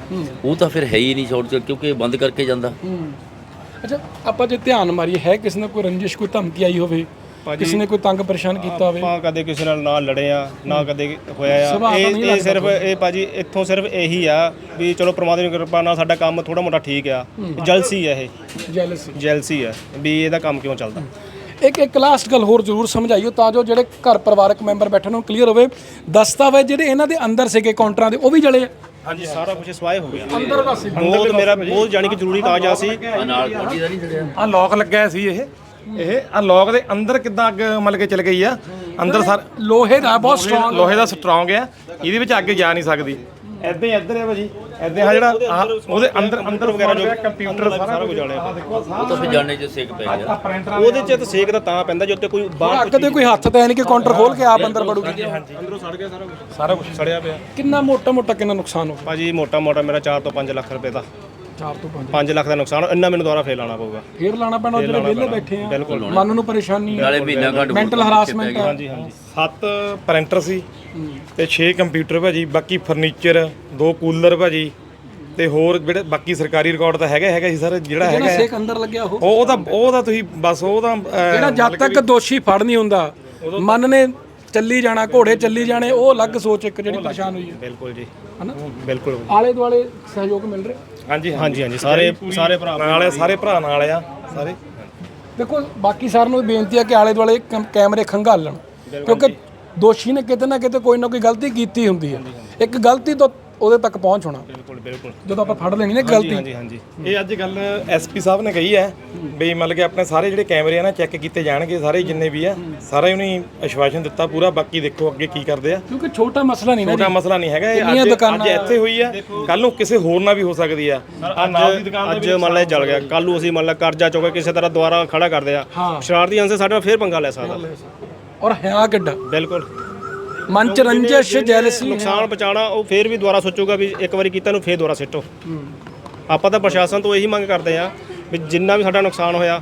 ਉਹ ਤਾਂ ਫਿਰ ਹੈ ਹੀ ਨਹੀਂ ਸ਼ਾਰਟ ਸਰਕਟ ਕਿਉਂਕਿ ਇਹ ਬੰਦ ਕਰਕੇ ਜਾਂਦਾ। ਅੱਛਾ ਆਪਾਂ ਜੇ ਧਿਆਨ ਮਾਰੀਏ ਹੈ ਕਿਸੇ ਨੇ ਕੋਈ ਰੰਜਿਸ਼ ਕੋਈ ਧਮਕੀ ਆਈ ਹੋਵੇ? ਕਿਸੇ ਨੇ ਕੋਈ ਤੰਗ ਪਰੇਸ਼ਾਨ ਕੀਤਾ ਹੋਵੇ? ਆਪਾਂ ਕਦੇ ਕਿਸੇ ਨਾਲ ਨਾ ਲੜੇ ਆ ਨਾ ਕਦੇ ਹੋਇਆ ਆ। ਇਹ ਇਹ ਸਿਰਫ ਇਹ ਭਾਜੀ ਇੱਥੋਂ ਸਿਰਫ ਇਹੀ ਆ ਵੀ ਚਲੋ ਪ੍ਰਮਾਤਮਾ ਦੀ ਕਿਰਪਾ ਨਾਲ ਸਾਡਾ ਕੰਮ ਥੋੜਾ ਮੋਟਾ ਠੀਕ ਆ। ਜਲਸੀ ਆ ਇਹ। ਜੈਲਸੀ। ਜੈਲਸੀ ਆ ਵੀ ਇਹਦਾ ਕੰਮ ਕਿਉਂ ਚੱਲਦਾ? ਇੱਕ ਇੱਕ ਲਾਸਟ ਗੱਲ ਹੋਰ ਜ਼ਰੂਰ ਸਮਝਾਈਓ ਤਾਂ ਜੋ ਜਿਹੜੇ ਘਰ ਪਰਿਵਾਰਕ ਮੈਂਬਰ ਬੈਠੇ ਨੂੰ ਕਲੀਅਰ ਹੋਵੇ। ਦਸਤਾਵੇਜ਼ ਜਿਹੜੇ ਇਹਨਾਂ ਦੇ ਅੰਦਰ ਸੀਗੇ ਕਾਊਂਟਰਾਂ ਦੇ ਉਹ ਵੀ ਜਲੇ ਆ? ਹਾਂਜੀ ਸਾਰਾ ਕੁਝ ਸਵਾਏ ਹੋ ਗਿਆ। ਅੰਦਰ ਪਾਸੇ ਬਹੁਤ ਮੇਰਾ ਬਹੁਤ ਜਾਣੀ ਕਿ ਜ਼ਰੂਰੀ ਕਾਗਜ਼ਾਤ ਸੀ। ਨਾਲ ਤੁਹਾਡੀ ਦਾ ਨਹੀਂ ਜੜਿਆ। ਆ ਲੋਕ ਲੱਗਿਆ ਸੀ ਇਹ। ਇਹ ਆ ਲੋਕ ਦੇ ਅੰਦਰ ਕਿਦਾਂ ਅੱਗ ਮਲ ਕੇ ਚਲ ਗਈ ਆ? ਅੰਦਰ ਸਰ ਲੋਹੇ ਦਾ ਬਹੁਤ ਸਟਰੋਂਗ ਲੋਹੇ ਦਾ ਸਟਰੋਂਗ ਆ। ਇਹਦੇ ਵਿੱਚ ਅੱਗ ਜਾ ਨਹੀਂ ਸਕਦੀ। ਐਦਾਂ ਹੀ ਇੱਧਰ ਹੈ ਭਾਜੀ। ਐਦਾਂ ਆ ਜਿਹੜਾ ਆਹ ਉਹਦੇ ਅੰਦਰ ਅੰਦਰ ਵਗੈਰਾ ਜੋ ਕੰਪਿਊਟਰ ਸਾਰਾ ਕੁਝ ਜਾਲਿਆ ਉਹ ਤਾਂ ਫਿਰ ਜਾਣੇ ਚ ਸੇਕ ਪੈ ਗਿਆ। ਪ੍ਰਿੰਟਰ ਉਹਦੇ ਚ ਤਾਂ ਸੇਕ ਦਾ ਤਾਂ ਪੈਂਦਾ ਜੇ ਉੱਤੇ ਕੋਈ ਬਾਹਰ ਅੱਗ ਦੇ ਕੋਈ ਹੱਥ ਤਾਂ ਹੈ ਨਹੀਂ ਕਿ ਕਾਊਂਟਰ ਖੋਲ ਕੇ ਆਪ ਅੰਦਰ ਵੜੂਗੀ। ਅੰਦਰੋਂ ਸੜ ਗਿਆ ਸਾਰਾ ਕੁਝ। ਸਾਰਾ ਕੁਝ। ਸੜਿਆ ਪਿਆ। ਕਿੰਨਾ ਮੋਟਾ ਮੋਟਾ ਕਿੰਨਾ ਨੁਕਸਾਨ ਹੋ ਭਾਜੀ ਮੋਟਾ ਮੋਟਾ ਮੇਰਾ 4 ਤੋਂ 5 ਲੱਖ ਰੁਪਏ ਦਾ। 4 ਤੋਂ 5 5 ਲੱਖ ਦਾ ਨੁਕਸਾਨ ਇੰਨਾ ਮੈਨੂੰ ਦੁਬਾਰਾ ਫੇਰ ਲਾਣਾ ਪਊਗਾ। ਫੇਰ ਲਾਣਾ ਪੈਣਾ ਜਿਹੜੇ ਵਿਹਲੇ ਬੈਠੇ ਆ ਬਿਲਕੁਲ। ਮਨ ਨੂੰ ਪਰੇਸ਼ਾਨੀ ਹੈ ਨਾਲੇ ਮਹੀਨਾ ਘੰਟ ਮੈਂਟਲ ਹਰਾਸਮੈਂਟ ਹਾਂਜੀ ਹਾਂਜੀ। ਸੱਤ ਪ੍ਰਿੰਟਰ ਸੀ ਤੇ 6 ਕੰਪਿਊਟਰ ਭਾਜੀ ਬਾਕੀ ਫਰਨੀਚਰ ਦੋ ਕੂਲਰ ਭਾਜੀ ਤੇ ਹੋਰ ਜਿਹੜੇ ਬਾਕੀ ਸਰਕਾਰੀ ਰਿਕਾਰਡ ਤਾਂ ਹੈਗਾ ਹੈਗਾ ਸੀ ਸਰ ਜਿਹੜਾ ਹੈਗਾ ਜਿਹੜਾ। ਸੇਕ ਅੰਦਰ ਲੱਗਿਆ ਉਹ ਉਹ ਉਹਦਾ ਉਹਦਾ ਤੁਸੀਂ ਬਸ ਉਹਦਾ ਅਹ, ਜਿਹੜਾ ਜਦ ਤੱਕ ਦੋਸ਼ੀ ਫੜ ਨਹੀਂ ਹੁੰਦਾ ਮਨ ਨੇ ਚੱਲੀ ਜਾਣਾ ਘੋੜੇ ਚੱਲੀ ਜਾਣੇ ਉਹ ਅਲੱਗ ਸੋਚ ਇੱਕ ਜਿਹੜੀ ਪਰੇਸ਼ਾਨ ਹੋਈ ਹੈ। ਬਿਲਕੁਲ ਜੀ। ਹਨਾ? ਬਿਲਕੁਲ। ਆਲੇ ਦੁਆਲੇ ਸਹਿਯੋਗ ਮਿਲ ਰਿਹਾ? ਹਾਂਜੀ ਹਾਂਜੀ। ਹਾਂਜੀ ਸਾਰੇ ਸਾਰੇ ਭਰਾ ਨਾਲ ਆ ਸਾਰੇ ਭਰਾ ਨਾਲ ਆ। ਸਾਰੇ। ਦੇਖੋ ਬਾਕੀ ਸਾਰਿਆਂ ਨੂੰ ਵੀ ਬੇਨਤੀ ਹੈ ਕਿ ਆਲੇ ਦੁਆਲੇ ਕੈਮ- ਕੈਮਰੇ ਖੰਗਾਲਣ ਕਿਉਂਕਿ ਦੋਸ਼ੀ ਨੇ ਕਿਤੇ ਨਾ ਕਿਤੇ ਕੋਈ ਨਾ ਕੋਈ ਗਲਤੀ ਕੀਤੀ ਹੁੰਦੀ ਹੈ। ਇੱਕ ਗਲਤੀ ਤੋਂ ਉਹਦੇ ਤੱਕ ਪਹੁੰਚ ਹੋਣਾ। ਬਿਲਕੁਲ ਬਿਲਕੁਲ। ਜਦੋਂ ਆਪਾਂ ਫੜ ਲੈਣੀ ਨਾ ਗਲਤੀ। ਹਾਂਜੀ ਹਾਂਜੀ। ਇਹ ਅੱਜ ਗੱਲ ਐਸਪੀ ਸਾਹਿਬ ਨੇ ਕਹੀ ਹੈ ਬਈ ਮਤਲਬ ਕਿ ਆਪਣੇ ਸਾਰੇ ਜਿਹੜੇ ਕੈਮਰੇ ਆ ਨਾ ਚੈੱਕ ਕੀਤੇ ਜਾਣਗੇ ਸਾਰੇ ਜਿੰਨੇ ਵੀ ਆ ਸਾਰਾ ਹੀ ਉਹਨੇ ਆਸ਼ਵਾਸਨ ਦਿੱਤਾ ਪੂਰਾ ਬਾਕੀ ਦੇਖੋ ਅੱਗੇ ਕੀ ਕਰਦੇ ਆ। ਕਿਉਂਕਿ ਛੋਟਾ ਮਸਲਾ ਨਹੀਂ ਨਾ ਛੋਟਾ ਮਸਲਾ ਨਹੀਂ ਹੈਗਾ ਇਹ ਅੱਜ ਅੱਜ ਇੱਥੇ ਹੋਈ ਆ। ਕੱਲ ਨੂੰ ਕਿਸੇ ਹੋਰ ਨਾਲ ਵੀ ਹੋ ਸਕਦੀ ਆ। ਆ ਨਾਲ ਦੀ ਦੁਕਾਨ ਅੱਜ ਮੰਨ ਲੈ ਜਲ ਗਿਆ। ਕੱਲ ਨੂੰ ਅਸੀਂ ਮੰਨ ਲੈ ਕਰਜ਼ਾ ਚੁੱਕ ਕੇ ਕਿਸੇ ਤਰ੍ਹਾਂ ਦੁਬਾਰਾ ਖੜਾ ਕਰਦੇ ਆ। ਸ਼ਰਾਰਤੀ ਅੰਸਰ ਸਾਡੇ ਨਾਲ ਫੇਰ ਪੰਗਾ ਲੈ ਸਕਦਾ। ਔਰ ਹੈ ਕਿੱਡਾ। ਬਿਲਕੁਲ। ਮਨ ਚ ਰੰਜਿਸ਼ ਜੈਲਸੀ ਨੁਕਸਾਨ ਪਹੁੰਚਾਉਣਾ ਉਹ ਫੇਰ ਵੀ ਦੁਬਾਰਾ ਸੋਚੂਗਾ ਵੀ ਇੱਕ ਵਾਰੀ ਕੀਤਾ ਨੂੰ ਫੇਰ ਦੁਬਾਰਾ ਸਿੱਟੋ ਆਪਾਂ ਤਾਂ ਪ੍ਰਸ਼ਾਸਨ ਤੋਂ ਇਹੀ ਮੰਗ ਕਰਦੇ ਆ ਵੀ ਜਿੰਨਾ ਵੀ ਸਾਡਾ ਨੁਕਸਾਨ ਹੋਇਆ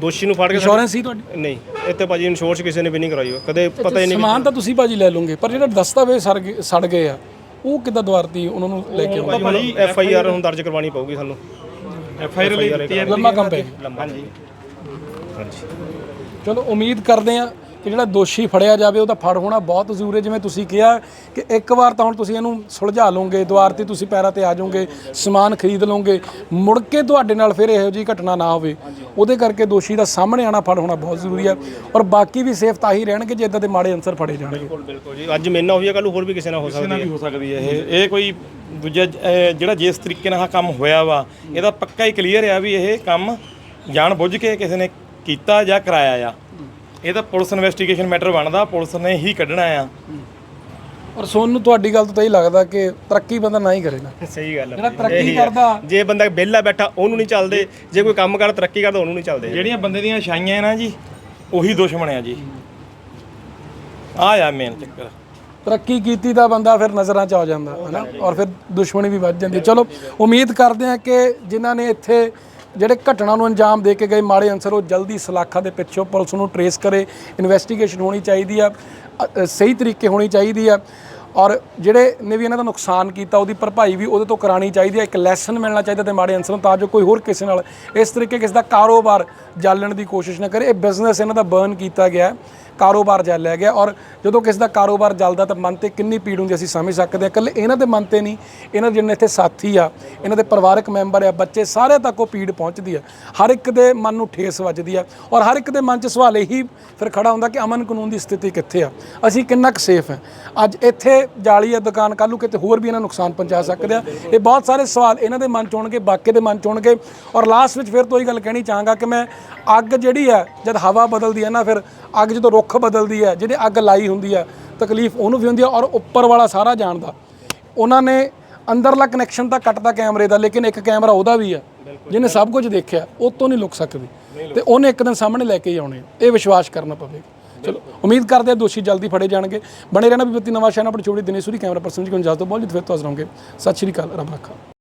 ਦੋਸ਼ੀ ਨੂੰ ਫੜ ਕੇ ਇੰਸ਼ੋਰੈਂਸ ਸੀ ਤੁਹਾਡੀ? ਨਹੀਂ ਇੱਥੇ ਭਾਜੀ ਇੰਸ਼ੋਰੈਂਸ ਕਿਸੇ ਨੇ ਵੀ ਨਹੀਂ ਕਰਾਈ। ਕਦੇ ਪਤਾ ਹੀ ਨਹੀਂ ਸਮਾਨ ਤਾਂ ਤੁਸੀਂ ਭਾਜੀ ਲੈ ਲਓਗੇ ਪਰ ਜਿਹੜਾ ਦਸਤਾਵੇਜ਼ ਸੜ ਗਏ ਸੜ ਗਏ ਆ ਉਹ ਕਿੱਦਾਂ ਦੁਆਰਤੀ ਉਹਨਾਂ ਨੂੰ ਲੈ ਕੇ ਆਉਂਦੇ? ਭਾਜੀ ਐਫ ਆਈ ਆਰ ਹੁਣ ਦਰਜ ਕਰਵਾਉਣੀ ਪਊਗੀ ਸਾਨੂੰ। ਐਫ ਆਈ ਆਰ ਲੰਮਾ ਕੰਮ ਪੈ ਹਾਂਜੀ। ਹਾਂਜੀ ਚਲੋ ਉਮੀਦ ਕਰਦੇ ਆ ਕਿ ਜਿਹੜਾ ਦੋਸ਼ੀ ਫੜਿਆ ਜਾਵੇ ਉਹਦਾ ਫੜ ਹੋਣਾ ਬਹੁਤ ਜ਼ਰੂਰੀ ਹੈ। ਜਿਵੇਂ ਤੁਸੀਂ ਕਿਹਾ ਕਿ ਇੱਕ ਵਾਰ ਤਾਂ ਹੁਣ ਤੁਸੀਂ ਇਹਨੂੰ ਸੁਲਝਾ ਲਓਗੇ ਦੁਆਰ ਤੇ ਤੁਸੀਂ ਪੈਰਾਂ ਤੇ ਆ ਜਾਓਗੇ ਸਮਾਨ ਖਰੀਦ ਲਓਗੇ ਮੁੜ ਕੇ ਤੁਹਾਡੇ ਨਾਲ ਫਿਰ ਇਹੋ ਜਿਹੀ ਘਟਨਾ ਨਾ ਹੋਵੇ। ਉਹਦੇ ਕਰਕੇ ਦੋਸ਼ੀ ਦਾ ਸਾਹਮਣੇ ਆਣਾ ਫੜ ਹੋਣਾ ਬਹੁਤ ਜ਼ਰੂਰੀ ਹੈ। ਔਰ ਬਾਕੀ ਵੀ ਸੇਫ ਤਾਂ ਹੀ ਰਹਿਣਗੇ ਜੇ ਇਦਾਂ ਦੇ ਮਾੜੇ ਅੰਸਰ ਫੜੇ ਜਾਣਗੇ। ਬਿਲਕੁਲ ਬਿਲਕੁਲ ਜੀ। ਅੱਜ ਮੇਰੇ ਨਾਲ ਹੋਈ ਹੈ ਕੱਲ ਹੋਰ ਵੀ ਕਿਸੇ ਨਾਲ ਹੋ ਸਕਦੀ ਨਾਲ ਹੈ ਵੀ ਹੋ। ਸਕਦੀ ਹੈ। ਇਹ ਇਹ ਕੋਈ ਦੂਜਾ ਜਿਹੜਾ ਜਿਸ ਤਰੀਕੇ ਨਾਲ ਕੰਮ ਹੋਇਆ ਵਾ ਇਹਦਾ ਪੱਕਾ ਹੀ ਕਲੀਅਰ ਆ ਵੀ ਇਹ ਕੰਮ ਜਾਣ ਬੁੱਝ ਕੇ ਕਿਸੇ ਨੇ ਕੀਤਾ ਜਾਂ ਕਰਾਇਆ ਆ। ਇਹ ਤਾਂ ਪੁਲਿਸ ਇਨਵੈਸਟੀਗੇਸ਼ਨ ਮੈਟਰ ਬਣਦਾ ਪੁਲਿਸ ਨੇ ਹੀ ਕੱਢਣਾ ਆ। ਔਰ ਸੋਨੂੰ ਤੁਹਾਡੀ ਗੱਲ ਤੋਂ ਤਾਂ ਇਹ ਲੱਗਦਾ ਕਿ ਤਰੱਕੀ ਬੰਦਾ ਨਾ ਹੀ ਕਰੇਗਾ <laughs> ਸਹੀ ਗੱਲ ਜਿਹੜਾ ਹੈ ਤਰੱਕੀ। ਕਰਦਾ। ਜੇ ਬੰਦਾ ਵਿਹਲਾ ਬੈਠਾ ਉਹਨੂੰ ਨਹੀਂ ਚੱਲਦੇ। ਜੇ ਕੋਈ ਕੰਮ ਕਰ ਤਰੱਕੀ ਕਰਦਾ ਉਹਨੂੰ ਨਹੀਂ ਚੱਲਦੇ। ਜਿਹੜੀਆਂ ਬੰਦੇ ਦੀਆਂ ਛਾਈਆਂ ਹੈ ਨਾ ਜੀ ਉਹੀ ਦੁਸ਼ਮਣ ਆ ਜੀ। ਆ ਆ ਮੇਨ ਚੱਕਰ। ਤਰੱਕੀ ਕੀਤੀ ਤਾਂ ਬੰਦਾ ਫਿਰ ਨਜ਼ਰਾਂ 'ਚ ਆ ਜਾਂਦਾ ਹੈ ਨਾ ਔਰ ਫਿਰ ਦੁਸ਼ਮਣੀ ਵੀ ਵੱਧ ਜਾਂਦੀ ਹੈ। ਚਲੋ ਉਮੀਦ ਕਰਦੇ ਹਾਂ ਕਿ ਜਿਨ੍ਹਾਂ ਨੇ ਇੱਥੇ ਜਿਹੜੇ ਘਟਨਾ ਨੂੰ ਅੰਜਾਮ ਦੇ ਕੇ ਗਏ ਮਾੜੇ ਅਨਸਰ, ਉਹ ਜਲਦੀ ਸਲਾਖਾਂ ਦੇ ਪਿੱਛੋਂ ਪੁਲਿਸ ਨੂੰ ਟਰੇਸ ਕਰੇ। ਇਨਵੈਸਟੀਗੇਸ਼ਨ ਹੋਣੀ ਚਾਹੀਦੀ ਆ ਸਹੀ ਤਰੀਕੇ ਹੋਣੀ ਚਾਹੀਦੀ ਆ। ਔਰ ਜਿਹੜੇ ਨੇ ਵੀ ਇਹਨਾਂ ਦਾ ਨੁਕਸਾਨ ਕੀਤਾ, ਉਹਦੀ ਭਰਪਾਈ ਵੀ ਉਹਦੇ ਤੋਂ ਕਰਾਣੀ ਚਾਹੀਦੀ ਹੈ ਇੱਕ ਲੈਸਨ ਮਿਲਣਾ ਚਾਹੀਦਾ ਤੇ ਮਾੜੇ ਅਨਸਰਾਂ ਨੂੰ, ਤਾਂ ਜੋ ਕੋਈ ਹੋਰ ਕਿਸੇ ਨਾਲ ਇਸ ਤਰੀਕੇ ਕਿਸੇ ਦਾ ਕਾਰੋਬਾਰ ਜਾਲਣ ਦੀ ਕੋਸ਼ਿਸ਼ ਨਾ ਕਰੇ। ਇਹ ਬਿਜ਼ਨਸ ਇਹਨਾਂ ਦਾ ਬਰਨ ਕੀਤਾ ਗਿਆ। ਕਾਰੋਬਾਰ ਜਲਿਆ ਗਿਆ ਔਰ ਜਦੋਂ ਕਿਸੇ ਦਾ ਕਾਰੋਬਾਰ ਜਲਦਾ ਤਾਂ ਮਨ ਤੇ ਕਿੰਨੀ ਪੀੜ ਹੁੰਦੀ ਅਸੀਂ ਸਮਝ ਸਕਦੇ ਹਾਂ। ਇਕੱਲੇ ਇਹਨਾਂ ਦੇ ਮਨ ਤੇ ਨਹੀਂ, ਇਹਨਾਂ ਦੇ ਜਿਹੜੇ ਇੱਥੇ ਸਾਥੀ ਆ, ਇਹਨਾਂ ਦੇ ਪਰਿਵਾਰਕ ਮੈਂਬਰ ਆ, ਬੱਚੇ ਸਾਰੇ ਤੱਕ ਉਹ ਪੀੜ ਪਹੁੰਚਦੀ ਆ। ਹਰ ਇੱਕ ਦੇ ਮਨ ਨੂੰ ਠੇਸ ਵੱਜਦੀ ਆ ਔਰ ਹਰ ਇੱਕ ਦੇ ਮਨ 'ਚ ਸਵਾਲ ਇਹੀ ਫਿਰ ਖੜਾ ਹੁੰਦਾ ਕਿ ਅਮਨ ਕਾਨੂੰਨ ਦੀ ਸਥਿਤੀ ਕਿੱਥੇ ਆ? ਅਸੀਂ ਕਿੰਨਾ ਕੁ ਸੇਫ ਹੈ ਅੱਜ ਇੱਥੇ ਜਾਲੀ ਆ ਦੁਕਾਨ, ਕੱਲ੍ਹ ਨੂੰ ਕਿਤੇ ਹੋਰ ਵੀ ਇਹਨਾਂ ਨੂੰ ਨੁਕਸਾਨ ਪਹੁੰਚਾ ਸਕਦੇ ਆ। ਇਹ ਬਹੁਤ ਸਾਰੇ ਸਵਾਲ ਇਹਨਾਂ ਦੇ ਮਨ 'ਚ ਹੋਣਗੇ, ਬਾਕੀ ਦੇ ਮਨ 'ਚ ਹੋਣਗੇ ਔਰ ਲਾਸਟ ਵਿੱਚ ਫਿਰ ਤੋਂ ਹੀ ਗੱਲ ਕਹਿਣੀ ਚਾਹਾਂਗਾ ਕਿ ਮੈਂ ਅੱਗ ਜਿਹੜੀ ਆ, ਜਦ ਹਵਾ ਬਦਲਦੀ ਹੈ ਨਾ ਫਿਰ ਅੱਗ ਜਦੋਂ ਰੁੱਖ ਬਦਲਦੀ ਹੈ ਜਿਹਨੇ ਅੱਗ ਲਾਈ ਹੁੰਦੀ ਹੈ ਤਕਲੀਫ ਉਹਨੂੰ ਵੀ ਹੁੰਦੀ ਹੈ ਔਰ ਉੱਪਰ ਵਾਲਾ ਸਾਰਾ ਜਾਣਦਾ ਉਹਨਾਂ ਨੇ ਅੰਦਰਲਾ ਕਨੈਕਸ਼ਨ ਤਾਂ ਕੱਟਦਾ ਕੈਮਰੇ ਦਾ ਲੇਕਿਨ ਇੱਕ ਕੈਮਰਾ ਉਹਦਾ ਵੀ ਹੈ ਜਿਹਨੇ ਸਭ ਕੁਝ ਦੇਖਿਆ ਉਹ ਤੋਂ ਨਹੀਂ ਲੁਕ ਸਕਦੀ। ਤੇ ਉਹਨੇ ਇੱਕ ਦਿਨ ਸਾਹਮਣੇ ਲੈ ਕੇ ਆਉਣੇ ਆ। ਇਹ ਵਿਸ਼ਵਾਸ ਕਰਨਾ ਪਵੇਗਾ। ਚਲੋ ਉਮੀਦ ਕਰਦੇ ਹਾਂ ਦੋਸ਼ੀ ਜਲਦੀ ਫੜੇ ਜਾਣਗੇ। ਬਣੇ ਰਹਿਣਾ ਵਿਪਤੀ ਨਵਾਂ ਸ਼ਹਿਰ ਆਪਣੀ ਛੋਟੀ ਦਿਨੇਸ਼ੂਰੀ ਕੈਮਰਾ ਪਰਸਨ ਜੀ ਇਜਾਜ਼ਤ ਤੋਂ ਬਹੁਤ ਜਲਦ ਫਿਰ ਤੋਂ ਹਾਜ਼ਰ ਹੋਵਾਂਗੇ। ਸਤਿ ਸ਼੍ਰੀ ਅਕਾਲ ਰੱਬ ਰੱਖਾ।